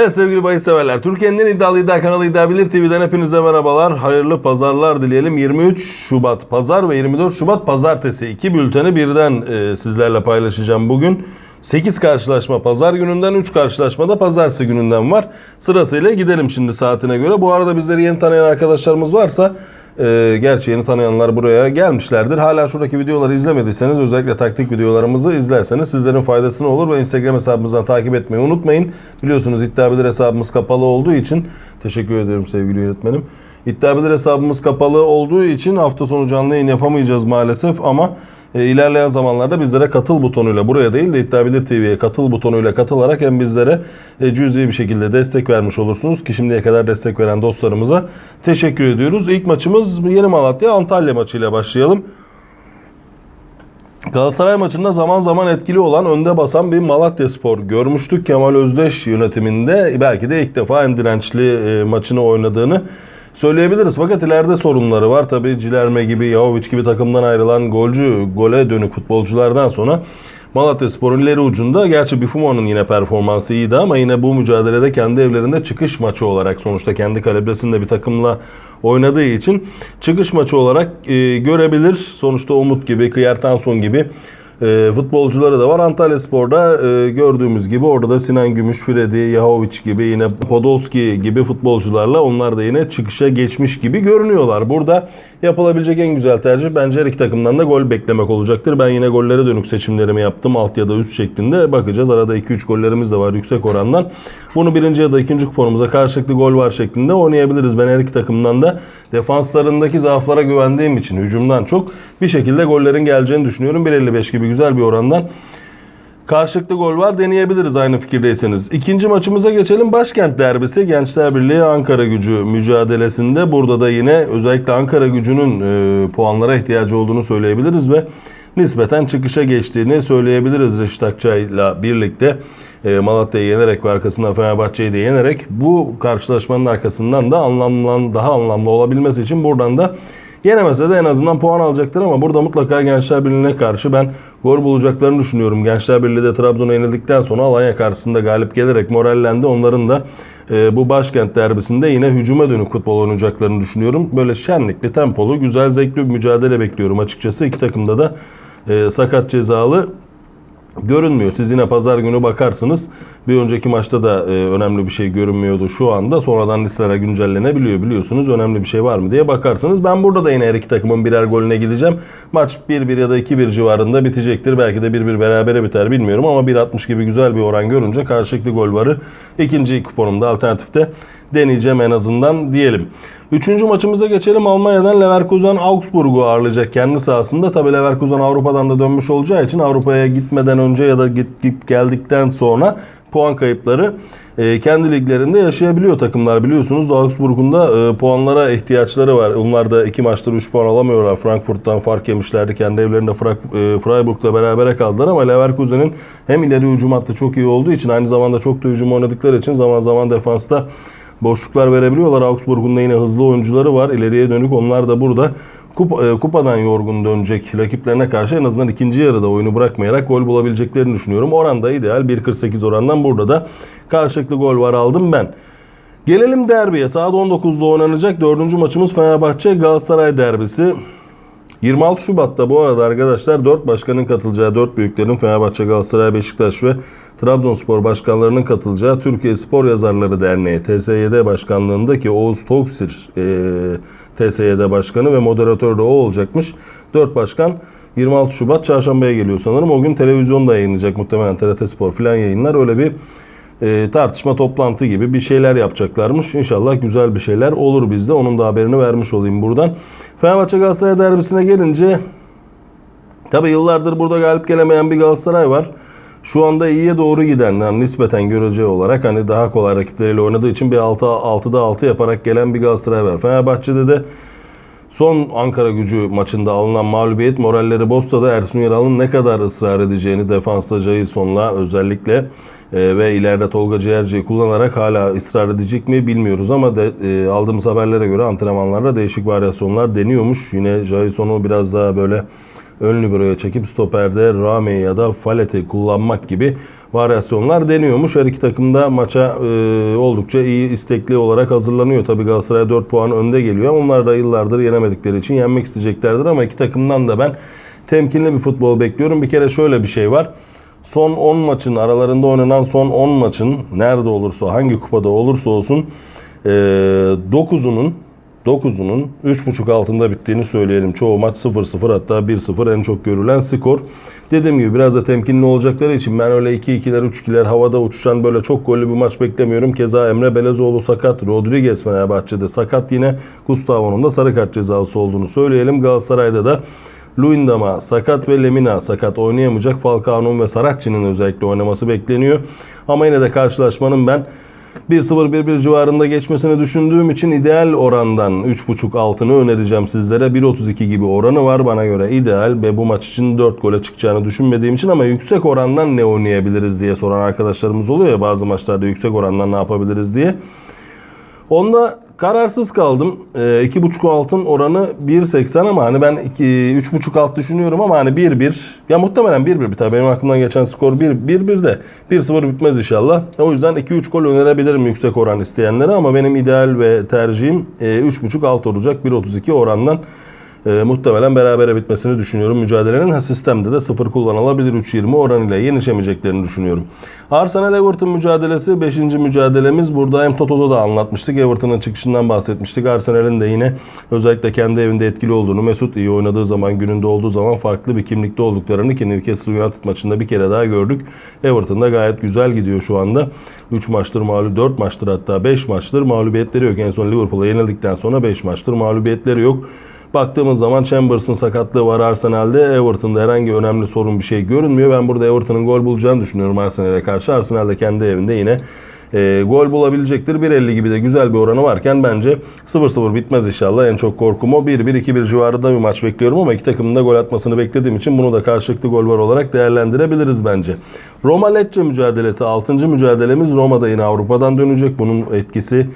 Evet sevgili bahis severler. Türkiye'nin en iddialı iddia kanalı İddia TV'den hepinize merhabalar. Hayırlı pazarlar dileyelim. 23 Şubat pazar ve 24 Şubat pazartesi iki bülteni birden e, sizlerle paylaşacağım bugün. 8 karşılaşma pazar gününden 3 karşılaşma da pazartesi gününden var. Sırasıyla gidelim şimdi saatine göre. Bu arada bizleri yeni tanıyan arkadaşlarımız varsa e, gerçi yeni tanıyanlar buraya gelmişlerdir. Hala şuradaki videoları izlemediyseniz özellikle taktik videolarımızı izlerseniz sizlerin faydasına olur ve Instagram hesabımızdan takip etmeyi unutmayın. Biliyorsunuz İddia hesabımız kapalı olduğu için teşekkür ederim sevgili yönetmenim. İddia hesabımız kapalı olduğu için hafta sonu canlı yayın yapamayacağız maalesef ama e, ilerleyen zamanlarda bizlere katıl butonuyla buraya değil de İddia Bilir TV'ye katıl butonuyla katılarak hem bizlere e, cüzi bir şekilde destek vermiş olursunuz ki şimdiye kadar destek veren dostlarımıza teşekkür ediyoruz. İlk maçımız Yeni Malatya Antalya maçıyla başlayalım. Galatasaray maçında zaman zaman etkili olan önde basan bir Malatya Spor görmüştük. Kemal Özdeş yönetiminde belki de ilk defa en dirençli e, maçını oynadığını söyleyebiliriz. Fakat ileride sorunları var. Tabi Cilerme gibi, Yahoviç gibi takımdan ayrılan golcü, gole dönük futbolculardan sonra Malatya Spor'un ileri ucunda gerçi Buffon'un yine performansı iyiydi ama yine bu mücadelede kendi evlerinde çıkış maçı olarak sonuçta kendi kalibresinde bir takımla oynadığı için çıkış maçı olarak e, görebilir. Sonuçta Umut gibi, Kıyar Tanson gibi e, futbolcuları da var. Antalya Spor'da e, gördüğümüz gibi orada da Sinan Gümüş, Fredi, Yahoviç gibi yine Podolski gibi futbolcularla onlar da yine çıkışa geçmiş gibi görünüyorlar. Burada yapılabilecek en güzel tercih bence her iki takımdan da gol beklemek olacaktır. Ben yine gollere dönük seçimlerimi yaptım. Alt ya da üst şeklinde bakacağız. Arada 2-3 gollerimiz de var yüksek orandan. Bunu birinci ya da ikinci kuponumuza karşılıklı gol var şeklinde oynayabiliriz. Ben her iki takımdan da defanslarındaki zaaflara güvendiğim için hücumdan çok bir şekilde gollerin geleceğini düşünüyorum. 1.55 gibi güzel bir orandan Karşılıklı gol var deneyebiliriz aynı fikirdeyseniz. İkinci maçımıza geçelim. Başkent derbisi Gençler Birliği Ankara gücü mücadelesinde. Burada da yine özellikle Ankara gücünün e, puanlara ihtiyacı olduğunu söyleyebiliriz ve nispeten çıkışa geçtiğini söyleyebiliriz Reşit Akçay'la birlikte. E, Malatya'yı yenerek ve arkasından Fenerbahçe'yi de yenerek bu karşılaşmanın arkasından da anlamlı, daha anlamlı olabilmesi için buradan da Yenemese de en azından puan alacaktır ama burada mutlaka Gençler Birliği'ne karşı ben gol bulacaklarını düşünüyorum. Gençler Birliği de Trabzon'a yenildikten sonra Alanya karşısında galip gelerek morallendi. Onların da e, bu başkent derbisinde yine hücuma dönük futbol oynayacaklarını düşünüyorum. Böyle şenlikli, tempolu, güzel, zevkli bir mücadele bekliyorum açıkçası. İki takımda da e, sakat cezalı görünmüyor. Siz yine pazar günü bakarsınız. Bir önceki maçta da e, önemli bir şey görünmüyordu şu anda. Sonradan listeler güncellenebiliyor biliyorsunuz. Önemli bir şey var mı diye bakarsınız. Ben burada da yine her iki takımın birer golüne gideceğim. Maç 1-1 ya da 2-1 civarında bitecektir. Belki de 1-1 berabere biter bilmiyorum ama 1.60 gibi güzel bir oran görünce karşılıklı gol varı ikinci kuponumda alternatifte deneyeceğim en azından diyelim. Üçüncü maçımıza geçelim. Almanya'dan Leverkusen Augsburg'u ağırlayacak kendi sahasında. Tabi Leverkusen Avrupa'dan da dönmüş olacağı için Avrupa'ya gitmeden önce ya da gidip geldikten sonra puan kayıpları e, kendi liglerinde yaşayabiliyor takımlar biliyorsunuz. Augsburg'un da e, puanlara ihtiyaçları var. Onlar da iki maçtır 3 puan alamıyorlar. Frankfurt'tan fark yemişlerdi. Kendi evlerinde e, Freiburg'la berabere kaldılar ama Leverkusen'in hem ileri hücum hattı çok iyi olduğu için aynı zamanda çok da hücum oynadıkları için zaman zaman defansta boşluklar verebiliyorlar. Augsburg'un da yine hızlı oyuncuları var. İleriye dönük onlar da burada kup, e, kupadan yorgun dönecek rakiplerine karşı en azından ikinci yarıda oyunu bırakmayarak gol bulabileceklerini düşünüyorum. Oran da ideal 1.48 orandan burada da karşılıklı gol var aldım ben. Gelelim derbiye. Saat 19'da oynanacak dördüncü maçımız Fenerbahçe Galatasaray derbisi. 26 Şubat'ta bu arada arkadaşlar 4 başkanın katılacağı 4 büyüklerin Fenerbahçe, Galatasaray, Beşiktaş ve Trabzonspor başkanlarının katılacağı Türkiye Spor Yazarları Derneği TSYD başkanlığındaki Oğuz Toksir e, TSYD başkanı ve moderatör de o olacakmış. 4 başkan 26 Şubat çarşambaya geliyor sanırım. O gün televizyonda yayınlayacak muhtemelen TRT Spor filan yayınlar. Öyle bir e, tartışma toplantı gibi bir şeyler yapacaklarmış. İnşallah güzel bir şeyler olur bizde. Onun da haberini vermiş olayım buradan. Fenerbahçe Galatasaray derbisine gelince tabi yıllardır burada galip gelemeyen bir Galatasaray var. Şu anda iyiye doğru giden yani nispeten görece olarak hani daha kolay rakipleriyle oynadığı için bir 6 6'da 6 yaparak gelen bir Galatasaray var. Fenerbahçe'de de Son Ankara gücü maçında alınan mağlubiyet moralleri bozsa da Ersun Yanal'ın ne kadar ısrar edeceğini defansta Jason'la özellikle e, ve ileride Tolga Ciğerci'yi kullanarak hala ısrar edecek mi bilmiyoruz ama de, e, aldığımız haberlere göre antrenmanlarda değişik varyasyonlar deniyormuş. Yine Jason'u biraz daha böyle ön liberoya çekip stoperde Rame ya da Falet'i kullanmak gibi varyasyonlar deniyormuş. Her iki takım da maça e, oldukça iyi istekli olarak hazırlanıyor. Tabii Galatasaray 4 puan önde geliyor. Onlar da yıllardır yenemedikleri için yenmek isteyeceklerdir ama iki takımdan da ben temkinli bir futbol bekliyorum. Bir kere şöyle bir şey var. Son 10 maçın aralarında oynanan son 10 maçın nerede olursa hangi kupada olursa olsun e, 9'unun 9'unun 3.5 altında bittiğini söyleyelim. Çoğu maç 0-0 hatta 1-0 en çok görülen skor. Dediğim gibi biraz da temkinli olacakları için ben öyle 2-2'ler 3-2'ler havada uçuşan böyle çok gollü bir maç beklemiyorum. Keza Emre Belezoğlu sakat. Rodriguez Fenerbahçe'de sakat yine. Gustavo'nun da sarı kart cezası olduğunu söyleyelim. Galatasaray'da da Luindama sakat ve Lemina sakat oynayamayacak. Falcao'nun ve Saracchi'nin özellikle oynaması bekleniyor. Ama yine de karşılaşmanın ben 1-0-1-1 civarında geçmesini düşündüğüm için ideal orandan 3.5 altını önereceğim sizlere. 1.32 gibi oranı var bana göre ideal ve bu maç için 4 gole çıkacağını düşünmediğim için ama yüksek orandan ne oynayabiliriz diye soran arkadaşlarımız oluyor ya bazı maçlarda yüksek orandan ne yapabiliriz diye. Onda kararsız kaldım. Ee, 2.5 altın oranı 1.80 ama hani ben 3.5 alt düşünüyorum ama hani 1-1. Ya muhtemelen 1-1 biter. Benim aklımdan geçen skor 1-1 de 1-0 bitmez inşallah. O yüzden 2-3 gol önerebilirim yüksek oran isteyenlere ama benim ideal ve tercihim e, 3.5 alt olacak 1.32 orandan. E, muhtemelen berabere bitmesini düşünüyorum mücadelenin. Ha, sistemde de sıfır kullanılabilir 3.20 oran ile yenişemeyeceklerini düşünüyorum. Arsenal Everton mücadelesi 5. mücadelemiz. Burada hem Toto'da da anlatmıştık. Everton'ın çıkışından bahsetmiştik. Arsenal'in de yine özellikle kendi evinde etkili olduğunu, Mesut iyi oynadığı zaman, gününde olduğu zaman farklı bir kimlikte olduklarını ki Newcastle United maçında bir kere daha gördük. Everton da gayet güzel gidiyor şu anda. 3 maçtır mağlup, 4 maçtır hatta 5 maçtır mağlubiyetleri yok. En son Liverpool'a yenildikten sonra 5 maçtır mağlubiyetleri yok. Baktığımız zaman Chambers'ın sakatlığı var Arsenal'de. Everton'da herhangi önemli sorun bir şey görünmüyor. Ben burada Everton'ın gol bulacağını düşünüyorum Arsenal'e karşı. Arsenal de kendi evinde yine e, gol bulabilecektir. 1.50 gibi de güzel bir oranı varken bence 0-0 bitmez inşallah. En çok korkum o. 1-1, 2-1 civarında bir maç bekliyorum ama iki takımın da gol atmasını beklediğim için bunu da karşılıklı gol var olarak değerlendirebiliriz bence. Roma Lecce mücadelesi 6. mücadelemiz. Roma'da yine Avrupa'dan dönecek. Bunun etkisi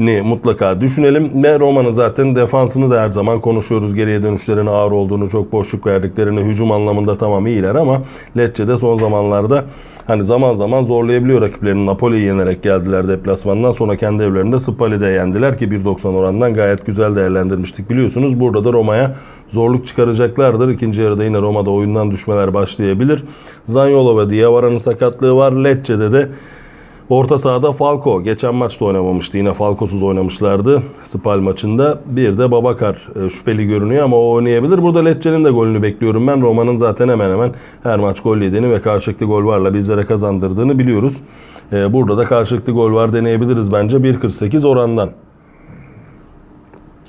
ni mutlaka düşünelim. Ve Roma'nın zaten defansını da her zaman konuşuyoruz. Geriye dönüşlerin ağır olduğunu, çok boşluk verdiklerini, hücum anlamında tamam iyiler ama Lecce'de son zamanlarda hani zaman zaman zorlayabiliyor rakiplerini. Napoli'yi yenerek geldiler deplasmandan. Sonra kendi evlerinde Spalli'de yendiler ki 1.90 orandan gayet güzel değerlendirmiştik biliyorsunuz. Burada da Roma'ya zorluk çıkaracaklardır. İkinci yarıda yine Roma'da oyundan düşmeler başlayabilir. Zaniolo ve Diavara'nın sakatlığı var. Lecce'de de Orta sahada Falco. Geçen maçta oynamamıştı. Yine Falco'suz oynamışlardı Spal maçında. Bir de Babakar e, şüpheli görünüyor ama o oynayabilir. Burada Lecce'nin de golünü bekliyorum ben. Roma'nın zaten hemen hemen her maç gol yediğini ve karşılıklı gol varla bizlere kazandırdığını biliyoruz. E, burada da karşılıklı gol var deneyebiliriz bence 1.48 orandan.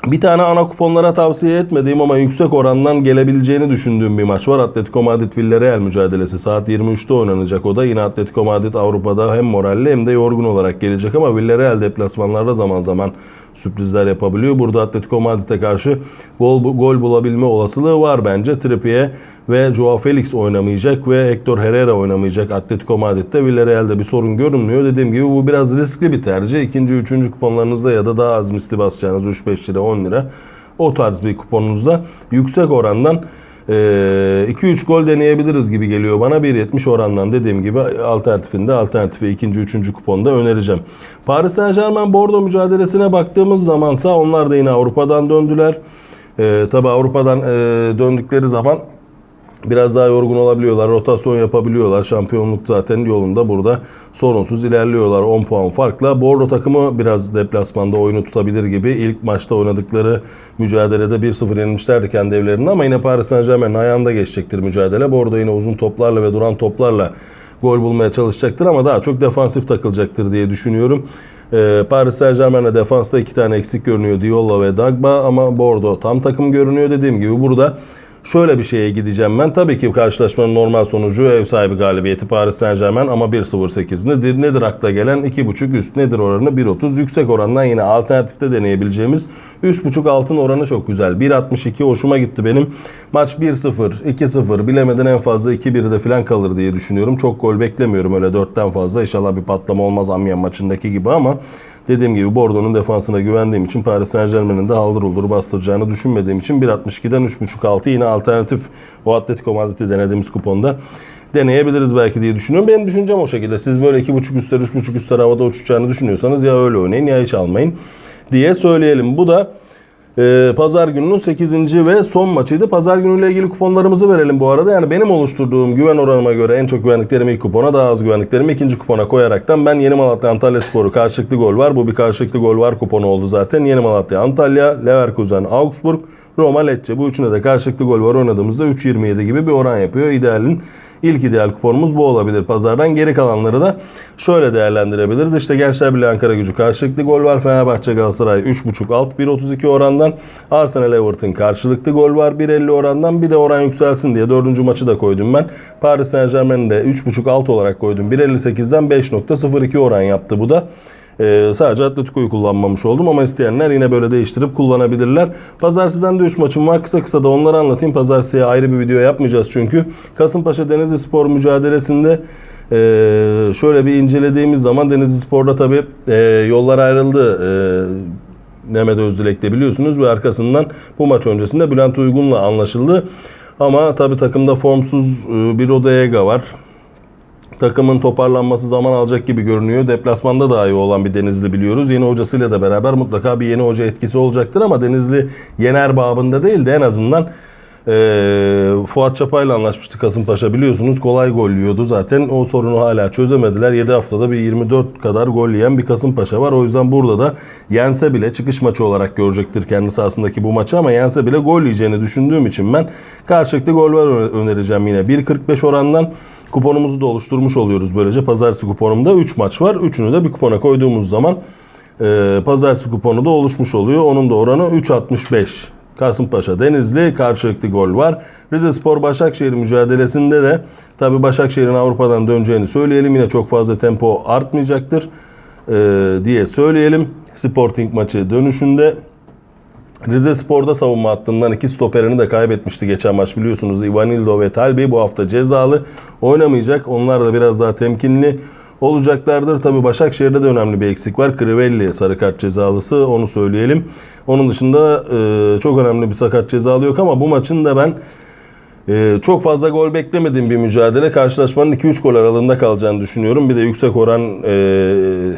Bir tane ana kuponlara tavsiye etmediğim ama yüksek orandan gelebileceğini düşündüğüm bir maç var. Atletico Madrid Villarreal mücadelesi. Saat 23'te oynanacak o da. Yine Atletico Madrid Avrupa'da hem moralli hem de yorgun olarak gelecek ama Villarreal deplasmanlarda zaman zaman sürprizler yapabiliyor. Burada Atletico Madrid'e karşı gol, gol bulabilme olasılığı var bence. Trippier ve Joao Felix oynamayacak ve Hector Herrera oynamayacak Atletico Madrid'de. Villarreal'de bir sorun görünmüyor. Dediğim gibi bu biraz riskli bir tercih. İkinci, üçüncü kuponlarınızda ya da daha az misli basacağınız 3-5 lira 10 lira o tarz bir kuponunuzda yüksek orandan 2-3 gol deneyebiliriz gibi geliyor bana. 1.70 orandan dediğim gibi alternatifinde alternatifi ikinci, üçüncü kuponda önereceğim. Paris Saint Germain Bordeaux mücadelesine baktığımız zamansa onlar da yine Avrupa'dan döndüler. Ee, Tabi Avrupa'dan e, döndükleri zaman biraz daha yorgun olabiliyorlar. Rotasyon yapabiliyorlar. Şampiyonluk zaten yolunda burada sorunsuz ilerliyorlar 10 puan farkla. Bordo takımı biraz deplasmanda oyunu tutabilir gibi. İlk maçta oynadıkları mücadelede 1-0 yenilmişlerdi kendi evlerinde ama yine Paris Saint Germain'in ayağında geçecektir mücadele. Bordo yine uzun toplarla ve duran toplarla gol bulmaya çalışacaktır ama daha çok defansif takılacaktır diye düşünüyorum. Ee, Paris Saint Germain'e defansta iki tane eksik görünüyor Diola ve Dagba ama Bordo tam takım görünüyor dediğim gibi burada Şöyle bir şeye gideceğim ben. Tabii ki karşılaşmanın normal sonucu ev sahibi galibiyeti Paris Saint Germain ama 1-0-8 nedir? Nedir akla gelen 2.5 üst nedir oranı 1.30 yüksek orandan yine alternatifte deneyebileceğimiz 3.5 altın oranı çok güzel. 1.62 hoşuma gitti benim. Maç 1-0, 2-0 bilemeden en fazla 2-1'de falan kalır diye düşünüyorum. Çok gol beklemiyorum öyle 4'ten fazla. İnşallah bir patlama olmaz Amiens maçındaki gibi ama Dediğim gibi Bordeaux'un defansına güvendiğim için Paris Saint Germain'in de haldır uldur bastıracağını düşünmediğim için 1.62'den 3.5 altı yine alternatif o Atletico Madrid'i denediğimiz kuponda deneyebiliriz belki diye düşünüyorum. Benim düşüncem o şekilde. Siz böyle 2.5 üstler 3.5 üstler havada uçacağını düşünüyorsanız ya öyle oynayın ya hiç almayın diye söyleyelim. Bu da ee, Pazar gününün 8. ve son maçıydı. Pazar günüyle ilgili kuponlarımızı verelim bu arada. Yani benim oluşturduğum güven oranıma göre en çok güvendiklerimi ilk kupona, daha az güvendiklerimi ikinci kupona koyaraktan ben Yeni Malatya Antalya Sporu karşılıklı gol var. Bu bir karşılıklı gol var kuponu oldu zaten. Yeni Malatya Antalya, Leverkusen Augsburg, Roma Lecce. Bu üçüne de karşılıklı gol var oynadığımızda 3.27 gibi bir oran yapıyor. İdealin İlk ideal kuponumuz bu olabilir pazardan. Geri kalanları da şöyle değerlendirebiliriz. İşte Gençler Birliği Ankara gücü karşılıklı gol var. Fenerbahçe Galatasaray 3.5 alt 1.32 orandan. Arsenal Everton karşılıklı gol var 1.50 orandan. Bir de oran yükselsin diye dördüncü maçı da koydum ben. Paris Saint Germain'i de 3.5 alt olarak koydum. 1.58'den 5.02 oran yaptı bu da. Ee, sadece Atletico'yu kullanmamış oldum ama isteyenler yine böyle değiştirip kullanabilirler. Pazartesi'den de 3 maçım var. Kısa kısa da onları anlatayım. Pazartesiye ayrı bir video yapmayacağız çünkü. Kasımpaşa Denizli Spor mücadelesinde ee, şöyle bir incelediğimiz zaman Denizli Spor'da tabii e, yollar ayrıldı. E, Mehmet Özdilek'te biliyorsunuz ve arkasından bu maç öncesinde Bülent Uygun'la anlaşıldı. Ama tabii takımda formsuz e, bir Odega var takımın toparlanması zaman alacak gibi görünüyor. Deplasmanda daha iyi olan bir Denizli biliyoruz. Yeni hocasıyla da beraber mutlaka bir yeni hoca etkisi olacaktır ama Denizli yener babında değil de en azından e, Fuat Çapay'la anlaşmıştı Kasımpaşa biliyorsunuz. Kolay gol yiyordu zaten. O sorunu hala çözemediler. 7 haftada bir 24 kadar gol yiyen bir Kasımpaşa var. O yüzden burada da yense bile çıkış maçı olarak görecektir kendi sahasındaki bu maçı ama yense bile gol yiyeceğini düşündüğüm için ben karşılıklı gol var önereceğim yine. 1.45 orandan kuponumuzu da oluşturmuş oluyoruz böylece. Pazartesi kuponumda 3 maç var. Üçünü de bir kupona koyduğumuz zaman e, pazartesi kuponu da oluşmuş oluyor. Onun da oranı 3.65. Kasımpaşa Denizli karşılıklı gol var. Rize Spor Başakşehir mücadelesinde de tabi Başakşehir'in Avrupa'dan döneceğini söyleyelim. Yine çok fazla tempo artmayacaktır e, diye söyleyelim. Sporting maçı dönüşünde Rize Spor'da savunma hattından iki stoperini de kaybetmişti geçen maç biliyorsunuz. Ivanildo ve Talbi bu hafta cezalı oynamayacak. Onlar da biraz daha temkinli olacaklardır. Tabi Başakşehir'de de önemli bir eksik var. Crivelli sarı kart cezalısı onu söyleyelim. Onun dışında e, çok önemli bir sakat cezalı yok ama bu maçın da ben e, çok fazla gol beklemediğim bir mücadele. Karşılaşmanın 2-3 gol aralığında kalacağını düşünüyorum. Bir de yüksek oran e,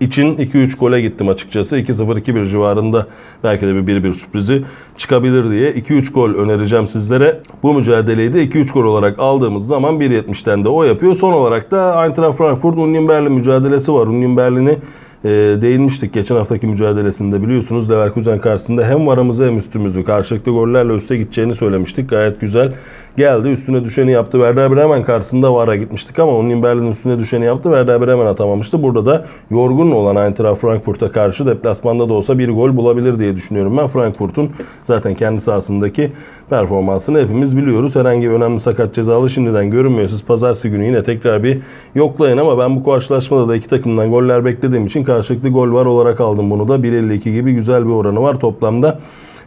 için 2-3 gole gittim açıkçası. 2-0-2-1 civarında belki de bir 1-1 sürprizi çıkabilir diye 2-3 gol önereceğim sizlere. Bu mücadeleyi de 2-3 gol olarak aldığımız zaman 1.70'ten de o yapıyor. Son olarak da Eintracht Frankfurt Union Berlin mücadelesi var. Union Berlin'i e, değinmiştik geçen haftaki mücadelesinde biliyorsunuz Leverkusen karşısında hem varamızı hem üstümüzü karşılıklı gollerle üste gideceğini söylemiştik. Gayet güzel geldi üstüne düşeni yaptı. Werder Bremen karşısında vara gitmiştik ama onun Berlin üstüne düşeni yaptı. Werder Bremen atamamıştı. Burada da yorgun olan Eintracht Frankfurt'a karşı deplasmanda da olsa bir gol bulabilir diye düşünüyorum ben. Frankfurt'un zaten kendi sahasındaki performansını hepimiz biliyoruz. Herhangi bir önemli sakat cezalı şimdiden görünmüyor. Siz pazartesi günü yine tekrar bir yoklayın ama ben bu karşılaşmada da iki takımdan goller beklediğim için karşılıklı gol var olarak aldım bunu da. 1.52 gibi güzel bir oranı var toplamda.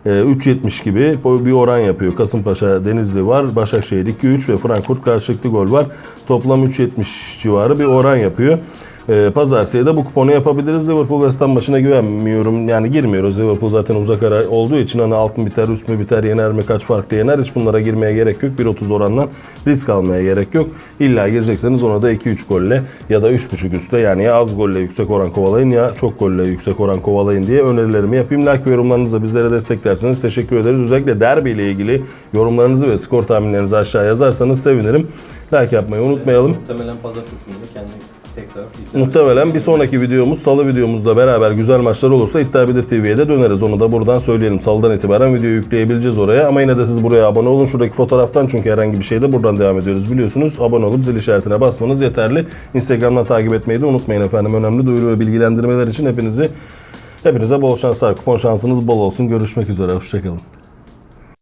3.70 gibi bir oran yapıyor. Kasımpaşa Denizli var. Başakşehir 2-3 ve Frankfurt karşılıklı gol var. Toplam 3.70 civarı bir oran yapıyor. E, Pazartesi'ye de bu kuponu yapabiliriz. Liverpool West Ham maçına güvenmiyorum. Yani girmiyoruz. Liverpool zaten uzak ara olduğu için hani alt mı biter, üst mü biter, yener mi, kaç farklı yener. Hiç bunlara girmeye gerek yok. 1.30 orandan risk almaya gerek yok. İlla girecekseniz ona da 2-3 golle ya da 3.5 üstte yani ya az golle yüksek oran kovalayın ya çok golle yüksek oran kovalayın diye önerilerimi yapayım. Like ve yorumlarınızla bizlere desteklerseniz teşekkür ederiz. Özellikle derbi ile ilgili yorumlarınızı ve skor tahminlerinizi aşağı yazarsanız sevinirim. Like yapmayı unutmayalım. Muhtemelen pazartesi günü kendi tekrar izlemek Muhtemelen bir sonraki videomuz salı videomuzda beraber güzel maçlar olursa İddia Bilir TV'ye de döneriz. Onu da buradan söyleyelim. Salıdan itibaren video yükleyebileceğiz oraya. Ama yine de siz buraya abone olun. Şuradaki fotoğraftan çünkü herhangi bir şeyde buradan devam ediyoruz biliyorsunuz. Abone olup zil işaretine basmanız yeterli. Instagram'dan takip etmeyi de unutmayın efendim. Önemli duyuru ve bilgilendirmeler için hepinizi hepinize bol şanslar. Kupon şansınız bol olsun. Görüşmek üzere. Hoşçakalın.